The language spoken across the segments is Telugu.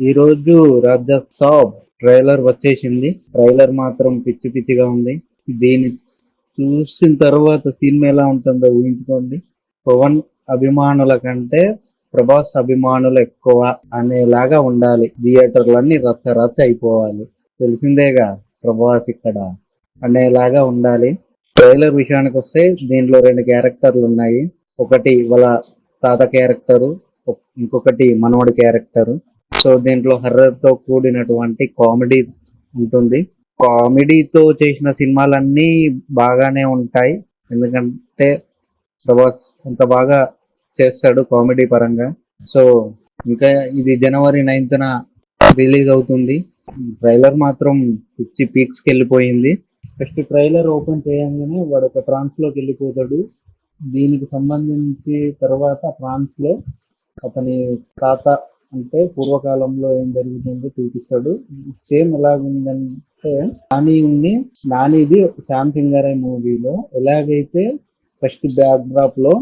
ఈ రోజు రాజా సాబ్ ట్రైలర్ వచ్చేసింది. ట్రైలర్ మాత్రం పిచ్చి పిచ్చిగా ఉంది. దీన్ని చూసిన తర్వాత సినిమా ఎలా ఉంటుందో ఊహించుకోండి. పవన్ అభిమానుల కంటే ప్రభాస్ అభిమానులు ఎక్కువ అనేలాగా ఉండాలి. థియేటర్లన్నీ రచ్చ రచ్చ అయిపోవాలి. తెలిసిందేగా ప్రభాస్ ఇక్కడ అనేలాగా ఉండాలి. ట్రైలర్ విషయానికి వస్తే దీంట్లో రెండు క్యారెక్టర్లు ఉన్నాయి. ఒకటి వాళ్ళ తాత క్యారెక్టరు ఇంకొకటి మనవడి క్యారెక్టరు. సో దీంట్లో హర్రర్తో కూడినటువంటి కామెడీ ఉంటుంది. కామెడీతో చేసిన సినిమాలన్నీ బాగానే ఉంటాయి. ఎందుకంటే ప్రభాస్ అంత బాగా చేస్తాడు కామెడీ పరంగా. సో ఇంకా ఇది జనవరి నైన్త్న రిలీజ్ అవుతుంది. ట్రైలర్ మాత్రం పిచ్చి పీక్స్కి వెళ్ళిపోయింది. ఫస్ట్ ట్రైలర్ ఓపెన్ చేయగానే వాడు ఒక ట్రాన్స్లోకి వెళ్ళిపోతాడు. దీనికి సంబంధించి తర్వాత ట్రాన్స్లో అతని తాత అంటే పూర్వకాలంలో ఏం జరుగుతుందో చూపిస్తాడు. సేమ్ ఎలాగుందంటే నాని ఉంది. నానిది శ్యామ్ సింగరే మూవీలో. ఎలాగైతే ఫస్ట్ బ్యాక్ డ్రాప్లో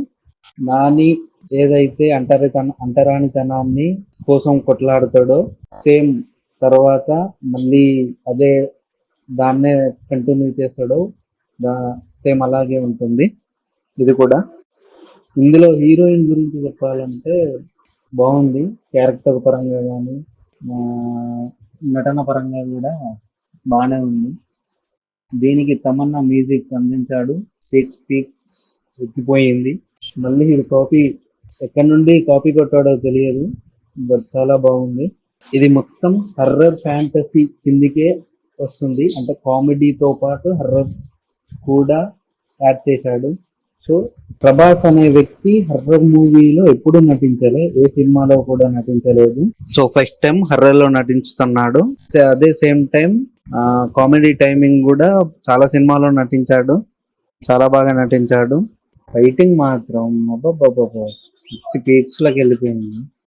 నాని ఏదైతే అంటరితన అంటరానితనాన్ని కోసం కొట్లాడుతాడో సేమ్ తర్వాత మళ్ళీ అదే దాన్నే కంటిన్యూ చేస్తాడో దా సేమ్ అలాగే ఉంటుంది. ఇది కూడా. ఇందులో హీరోయిన్ గురించి చెప్పాలంటే బాగుంది. క్యారెక్టర్ పరంగా కానీ నటన పరంగా కూడా బాగానే ఉంది. దీనికి తమన్నా మ్యూజిక్ అందించాడు. సిక్స్ పీక్స్ ఎక్కిపోయింది. మళ్ళీ ఇది కాపీ ఎక్కడి నుండి కాపీ కొట్టాడో తెలియదు బట్ చాలా బాగుంది. ఇది మొత్తం హర్రర్ ఫ్యాంటసీ కిందికే వస్తుంది. అంటే కామెడీతో పాటు హర్రర్ కూడా యాడ్ చేశాడు. సో ప్రభాస్ అనే వ్యక్తి హర్రర్ మూవీలో ఎప్పుడు నటించలే ఏ సినిమాలో కూడా నటించలేదు. సో ఫస్ట్ టైం హర్రర్లో నటించుతున్నాడు అదే సేమ్ టైం కామెడీ టైమింగ్ కూడా చాలా సినిమాలో నటించాడు. చాలా బాగా నటించాడు. ఫైటింగ్ మాత్రం అబ్బాబ్బాబ్బా గేట్స్లోకి వెళ్ళిపోయింది.